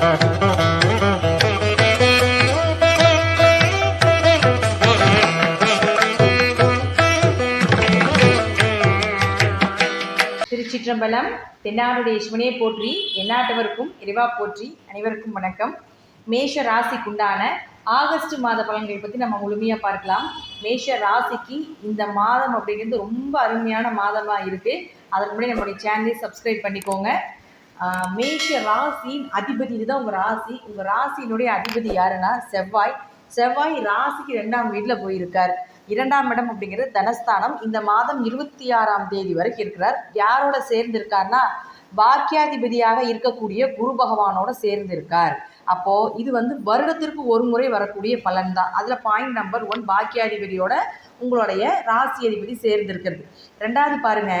திருச்சிற்றம்பலம் தென்னாடுடைய சிவனையை போற்றி எந்நாட்டவருக்கும் இறைவா போற்றி அனைவருக்கும் வணக்கம். மேஷ ராசிக்குண்டான ஆகஸ்ட் மாத பலன்களை பற்றி நம்ம முழுமையாக பார்க்கலாம். மேஷ ராசிக்கு இந்த மாதம் அப்படிங்கிறது ரொம்ப அருமையான மாதமாக இருக்குது அதற்கு முன்னாடி நம்மளுடைய சேனலை சப்ஸ்கிரைப் பண்ணிக்கோங்க. மேஷ ராசியின் அதிபதி இதுதான் உங்கள் ராசி. உங்கள் ராசியினுடைய அதிபதி யாருன்னா செவ்வாய். செவ்வாய் ராசிக்கு ரெண்டாம் வீட்டில் போயிருக்கார். இரண்டாம் இடம் அப்படிங்கிறது தனஸ்தானம். இந்த மாதம் இருபத்தி ஆறாம் தேதி வரைக்கும் இருக்கிறார். யாரோட சேர்ந்திருக்கார்னா பாக்கியாதிபதியாக இருக்கக்கூடிய குரு பகவானோட சேர்ந்திருக்கார். அப்போ இது வந்து வருடத்திற்கு ஒரு முறை வரக்கூடிய பலன் தான். அதில் பாயிண்ட் நம்பர் ஒன் பாக்கியாதிபதியோட உங்களுடைய ராசி அதிபதி சேர்ந்திருக்கிறது. ரெண்டாவது பாருங்க.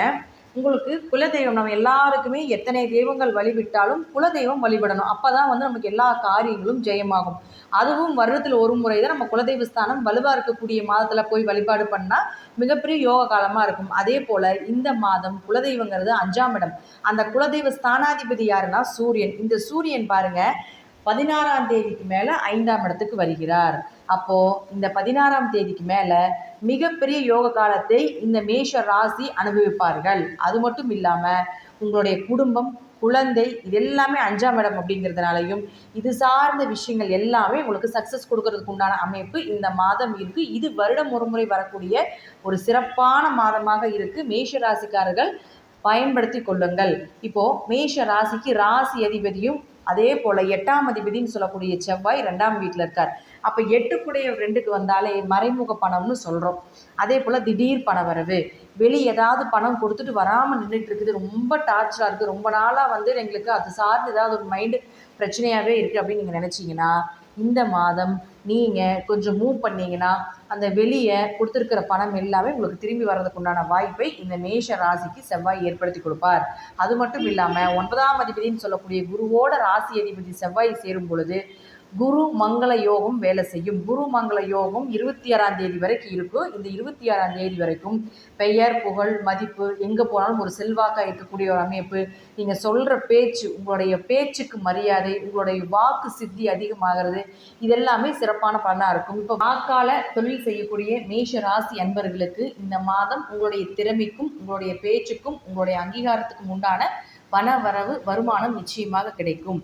உங்களுக்கு குலதெய்வம் நம்ம எல்லாருக்குமே எத்தனை தெய்வங்கள் வழிவிட்டாலும் குலதெய்வம் வழிபடணும். அப்போ தான் வந்து நமக்கு எல்லா காரியங்களும் ஜெயமாகும். அதுவும் வருடத்தில் ஒரு முறை தான் நம்ம குலதெய்வ ஸ்தானம் வலுவாக இருக்கக்கூடிய மாதத்தில் போய் வழிபாடு பண்ணால் மிகப்பெரிய யோக காலமாக இருக்கும். அதே போல் இந்த மாதம் குலதெய்வங்கிறது அஞ்சாம் இடம். அந்த குலதெய்வ ஸ்தானாதிபதி யாருன்னா சூரியன். இந்த சூரியன் பாருங்கள் பதினாறாம் தேதிக்கு மேலே ஐந்தாம் இடத்துக்கு வருகிறார். அப்போது இந்த பதினாறாம் தேதிக்கு மேலே மிகப்பெரிய யோக காலத்தை இந்த மேஷ ராசி அனுபவிப்பார்கள். அது மட்டும் இல்லாமல் உங்களுடைய குடும்பம் குழந்தை இது எல்லாமே அஞ்சாம் இடம் அப்படிங்கிறதுனாலையும் இது சார்ந்த விஷயங்கள் எல்லாமே உங்களுக்கு சக்ஸஸ் கொடுக்கறதுக்கு உண்டான அமைப்பு இந்த மாதம் இருக்குது இது வருடம் ஒரு முறை வரக்கூடிய ஒரு சிறப்பான மாதமாக இருக்குது மேஷ ராசிக்காரர்கள் பயன்படுத்தி கொள்ளுங்கள். இப்போது மேஷ ராசிக்கு ராசி அதிபதியும் அதே போல் எட்டாம் அதிபதினு சொல்லக்கூடிய செவ்வாய் ரெண்டாம் வீட்டில் இருக்கார். அப்போ எட்டுக்குடைய ரெண்டுக்கு வந்தாலே மறைமுக பணம்னு சொல்கிறோம் அதே போல் திடீர் பண வரவு. வெளி ஏதாவது பணம் கொடுத்துட்டு வராமல் நின்றுட்டு இருக்குது. ரொம்ப டார்ச்சராக இருக்குது ரொம்ப நாளாக வந்து எங்களுக்கு அது சார்ந்து ஏதாவது ஒரு மைண்டு பிரச்சனையாகவே இருக்குது அப்படின்னு நீங்கள் நினச்சிங்கன்னா இந்த மாதம் நீங்கள் கொஞ்சம் மூவ் பண்ணீங்கன்னா அந்த வெளியே கொடுத்துருக்கிற பணம் எல்லாமே உங்களுக்கு திரும்பி வர்றதுக்கு உண்டான வாய்ப்பை இந்த மேஷ ராசிக்கு செவ்வாய் ஏற்படுத்தி கொடுப்பார். அது மட்டும் இல்லாமல் ஒன்பதாம் அதிபதினு சொல்லக்கூடிய குருவோட ராசி அதிபதி செவ்வாய் சேரும் பொழுது குரு மங்கள யோகம் வேலை செய்யும். குரு மங்கள யோகம் இருபத்தி ஆறாம் தேதி வரைக்கும் இருக்கும். இந்த இருபத்தி ஆறாம் தேதி வரைக்கும் பெயர் புகழ் மதிப்பு எங்கே போனாலும் ஒரு செல்வாக்காக இருக்கக்கூடிய ஒரு அமைப்பு. நீங்கள் சொல்கிற பேச்சு உங்களுடைய பேச்சுக்கு மரியாதை உங்களுடைய வாக்கு சித்தி அதிகமாகிறது. இதெல்லாமே சிறப்பான பலனாக இருக்கும். இப்போ வாக்கால தொழில் செய்யக்கூடிய மேஷ ராசி அன்பர்களுக்கு இந்த மாதம் உங்களுடைய திறமைக்கும் உங்களுடைய பேச்சுக்கும் உங்களுடைய அங்கீகாரத்துக்கும் உண்டான பண வரவு வருமானம் நிச்சயமாக கிடைக்கும்.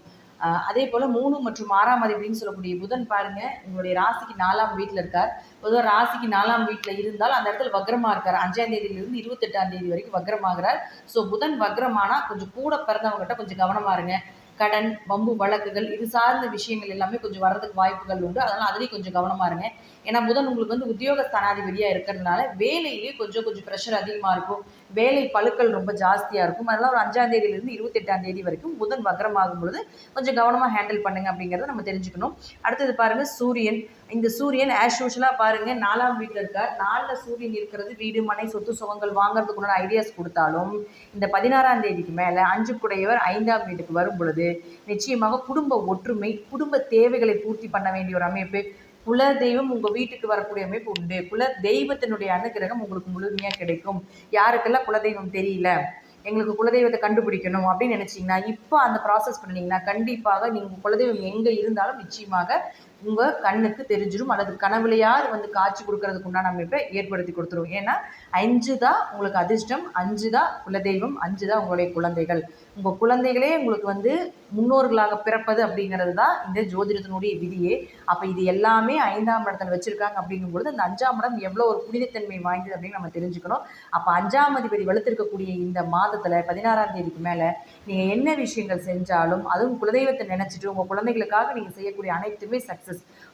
அதே போல் மூணு மற்றும் ஆறாம் அதிபதினு சொல்லக்கூடிய புதன் பாருங்க உங்களுடைய ராசிக்கு நாலாம் வீட்டில் இருக்கார். பொதுவாக ராசிக்கு நாலாம் வீட்டில் இருந்தால் அந்த இடத்துல வக்ரமாக இருக்கார். அஞ்சாம் தேதியிலிருந்து இருபத்தெட்டாம் தேதி வரைக்கும் வக்ரமாகிறார். ஸோ புதன் வக்ரமானா கொஞ்சம் கூட பிறந்தவங்ககிட்ட கொஞ்சம் கவனமாக இருங்க. கடன் வம்பு வழக்குகள் இது சார்ந்த விஷயங்கள் எல்லாமே கொஞ்சம் வர்றதுக்கு வாய்ப்புகள் உண்டு. அதனால் அதுலேயும் கொஞ்சம் கவனமாக இருங்க. ஏன்னா புதன் உங்களுக்கு வந்து உத்தியோக ஸ்தானாதிபதியாக இருக்கிறதுனால வேலையிலேயே கொஞ்சம் கொஞ்சம் ப்ரெஷர் அதிகமாக இருக்கும். வேலை பழுக்கள் ரொம்ப ஜாஸ்தியாக இருக்கும். அதெல்லாம் ஒரு அஞ்சாம் தேதியிலிருந்து இருபத்தெட்டாம் தேதி வரைக்கும் புதன் வக்ரமாகும் பொழுது கொஞ்சம் கவனமாக ஹேண்டில் பண்ணுங்க அப்படிங்கிறத நம்ம தெரிஞ்சுக்கணும். அடுத்தது பாருங்கள் சூரியன். இந்த சூரியன் ஆஸ் யூஷுவலாக பாருங்கள் நாலாம் வீட்டில் இருக்கார். நாலில் சூரியன் இருக்கிறது வீடு மனை சொத்து சுகங்கள் வாங்குறதுக்குள்ள ஐடியாஸ் கொடுத்தாலும் இந்த பதினாறாம் தேதிக்கு மேலே அஞ்சு குடையவர் ஐந்தாம் வீட்டுக்கு வரும் பொழுது நிச்சயமாக குடும்ப ஒற்றுமை குடும்ப தேவைகளை பூர்த்தி பண்ண வேண்டிய ஒரு அமைப்பு. குல தெய்வம் உங்கள் வீட்டுக்கு வரக்கூடிய அமைப்பு உண்டு. குல தெய்வத்தினுடைய அனுகிரகம் உங்களுக்கு முழுமையாக கிடைக்கும். யாருக்கெல்லாம் குலதெய்வம் தெரியல எங்களுக்கு குலதெய்வத்தை கண்டுபிடிக்கணும் அப்படின்னு நினச்சிங்கன்னா இப்போ அந்த ப்ராசஸ் பண்ணிங்கன்னா கண்டிப்பாக நீங்கள் குலதெய்வம் எங்கே இருந்தாலும் நிச்சயமாக உங்கள் கண்ணுக்கு தெரிஞ்சிடும் அல்லது கனவுலையாவது வந்து காட்சி கொடுக்கறதுக்கு உண்டான அமைப்பை ஏற்படுத்தி கொடுத்துரும். ஏன்னா அஞ்சு தான் உங்களுக்கு அதிர்ஷ்டம் அஞ்சு தான் குலதெய்வம் அஞ்சு தான் உங்களுடைய குழந்தைகள். உங்கள் குழந்தைகளே உங்களுக்கு வந்து முன்னோர்களாக பிறப்பது அப்படிங்கிறது தான் இந்த ஜோதிடத்தினுடைய விதியே. அப்போ இது எல்லாமே ஐந்தாம் இடத்துல வச்சுருக்காங்க அப்படிங்கும்பொழுது அந்த அஞ்சாம் இடம் எவ்வளோ ஒரு புனிதத்தன்மை வாய்ந்தது அப்படின்னு நம்ம தெரிஞ்சுக்கணும். அப்போ அஞ்சாம் அதிபதி வலுத்திருக்கக்கூடிய இந்த மாதத்தில் பதினாறாம் தேதிக்கு மேலே நீங்கள் என்ன விஷயங்கள் செஞ்சாலும் அதுவும் குலதெய்வத்தை நினச்சிட்டு உங்கள் குழந்தைகளுக்காக நீங்கள் செய்யக்கூடிய அனைத்துமே சக்ஸஸ்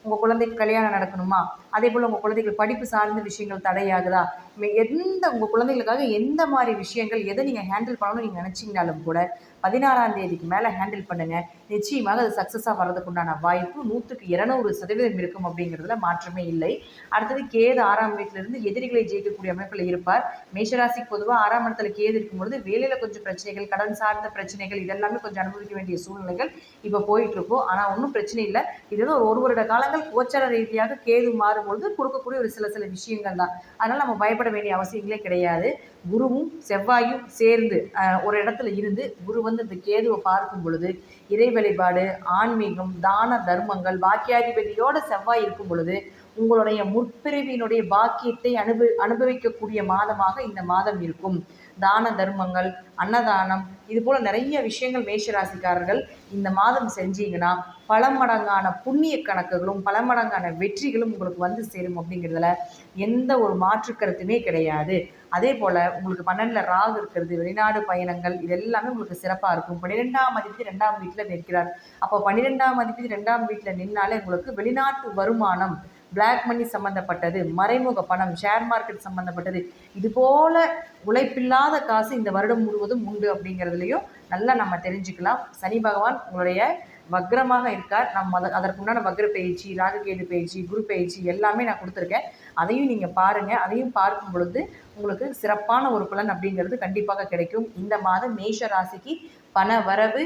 உங்கள் குழந்தைக்கு கல்யாணம் நடக்கணுமா? அதே போல் உங்கள் குழந்தைகள் படிப்பு சார்ந்த விஷயங்கள் தடையாகுதா? எந்த உங்கள் குழந்தைகளுக்காக எந்த மாதிரி விஷயங்கள் எதை நீங்கள் ஹேண்டில் பண்ணணும்னு நீங்கள் நினச்சிங்கனாலும் கூட பதினாறாம் தேதிக்கு மேலே ஹேண்டில் பண்ணுங்கள் நிச்சயமாக அது சக்ஸஸாக வர்றதுக்கு உண்டான வாய்ப்பு நூற்றுக்கு இரநூறு சதவீதம் இருக்கும் அப்படிங்கிறதுல மாற்றமே இல்லை. அடுத்தது கேது ஆறாம் வீட்டிலிருந்து எதிரிகளை ஜெயிக்கக்கூடிய அமைப்பில் இருப்பார். மேஷராசிக்கு பொதுவாக ஆறாம் இடத்துல கேது இருக்கும்பொழுது வேலையில் கொஞ்சம் பிரச்சனைகள் கடன் சார்ந்த பிரச்சனைகள் இதெல்லாமே கொஞ்சம் அனுபவிக்க வேண்டிய சூழ்நிலைகள் இப்போ போயிட்டு இருக்கும் ஆனால் ஒன்றும் பிரச்சனை இல்லை. இது வந்து ஒரு ஒரு வருட காலங்கள் கோச்சார ரீதியாக கேது மாறும்பொழுது கொடுக்கக்கூடிய ஒரு சில சில விஷயங்கள் தான். அதனால் நம்ம பயப்பட வேண்டிய அவசியங்களே கிடையாது. குருவும் செவ்வாயும் சேர்ந்து ஒரு இடத்துல இருந்து குரு வந்து இந்த கேதுவை பார்க்கும் பொழுது இறை வழிபாடு ஆன்மீகம் தான தர்மங்கள் வாக்கியாதிபதியோட செவ்வாய் இருக்கும் பொழுது உங்களுடைய முற்பிரிவினுடைய பாக்கியத்தை அனுபவி அனுபவிக்கக்கூடிய மாதமாக இந்த மாதம் இருக்கும். தான தர்மங்கள் அன்னதானம் இது போல நிறைய விஷயங்கள் மேஷராசிக்காரர்கள் இந்த மாதம் செஞ்சீங்கன்னா பல மடங்கான புண்ணிய கணக்குகளும் பல மடங்கான வெற்றிகளும் உங்களுக்கு வந்து சேரும் அப்படிங்கிறதுல எந்த ஒரு மாற்று கருத்துமே கிடையாது. அதே போல் உங்களுக்கு பன்னெண்டில் ராகு இருக்கிறது வெளிநாடு பயணங்கள் இது எல்லாமே உங்களுக்கு சிறப்பாக இருக்கும். பன்னிரெண்டாம் மதிப்பு ரெண்டாம் வீட்டில் நிற்கிறார். அப்போ பன்னிரெண்டாம் மதிப்பு ரெண்டாம் வீட்டில் நின்னாலே உங்களுக்கு வெளிநாட்டு வருமானம் பிளாக் மணி சம்மந்தப்பட்டது மறைமுக பணம் ஷேர் மார்க்கெட் சம்மந்தப்பட்டது இது போல் உழைப்பில்லாத காசு இந்த வருடம் முழுவதும் உண்டு அப்படிங்கிறதுலையும் நல்லா நம்ம தெரிஞ்சுக்கலாம். சனி பகவான் உங்களுடைய வக்ரமாக இருக்கார். நம்ம அத அதற்குண்டான வக்ர பயிற்சி ராககேது பயிற்சி குரு பயிற்சி எல்லாமே நான் கொடுத்துருக்கேன். அதையும் நீங்கள் பாருங்கள் அதையும் பார்க்கும் பொழுது உங்களுக்கு சிறப்பான ஒரு பலன் அப்படிங்கிறது கண்டிப்பாக கிடைக்கும். இந்த மாதம் மேஷ ராசிக்கு பண வரவு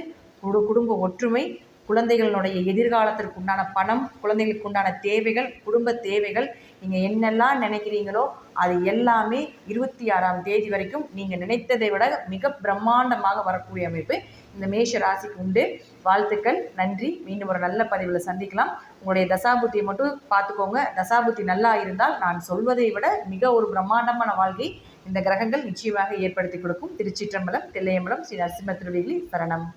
குடும்ப ஒற்றுமை குழந்தைகளுடைய எதிர்காலத்திற்கு உண்டான பணம் குழந்தைகளுக்கு உண்டான தேவைகள் குடும்ப தேவைகள் நீங்கள் என்னெல்லாம் நினைக்கிறீங்களோ அது எல்லாமே இருபத்தி ஆறாம் தேதி வரைக்கும் நீங்கள் நினைத்ததை விட மிக பிரம்மாண்டமாக வரக்கூடிய அமைப்பு இந்த மேஷ ராசிக்கு உண்டு. வாழ்த்துக்கள் நன்றி. மீண்டும் ஒரு நல்ல பதிவில் சந்திக்கலாம். உங்களுடைய தசாபுத்தியை மட்டும் பார்த்துக்கோங்க. தசாபுத்தி நல்லா இருந்தால் நான் சொல்வதை விட மிக ஒரு பிரம்மாண்டமான வாழ்க்கை இந்த கிரகங்கள் நிச்சயமாக ஏற்படுத்தி கொடுக்கும். திருச்சிற்றம்பலம் தில்லையம்பலம் ஸ்ரீ நரசிம்ம திருவிகளி சரணம்.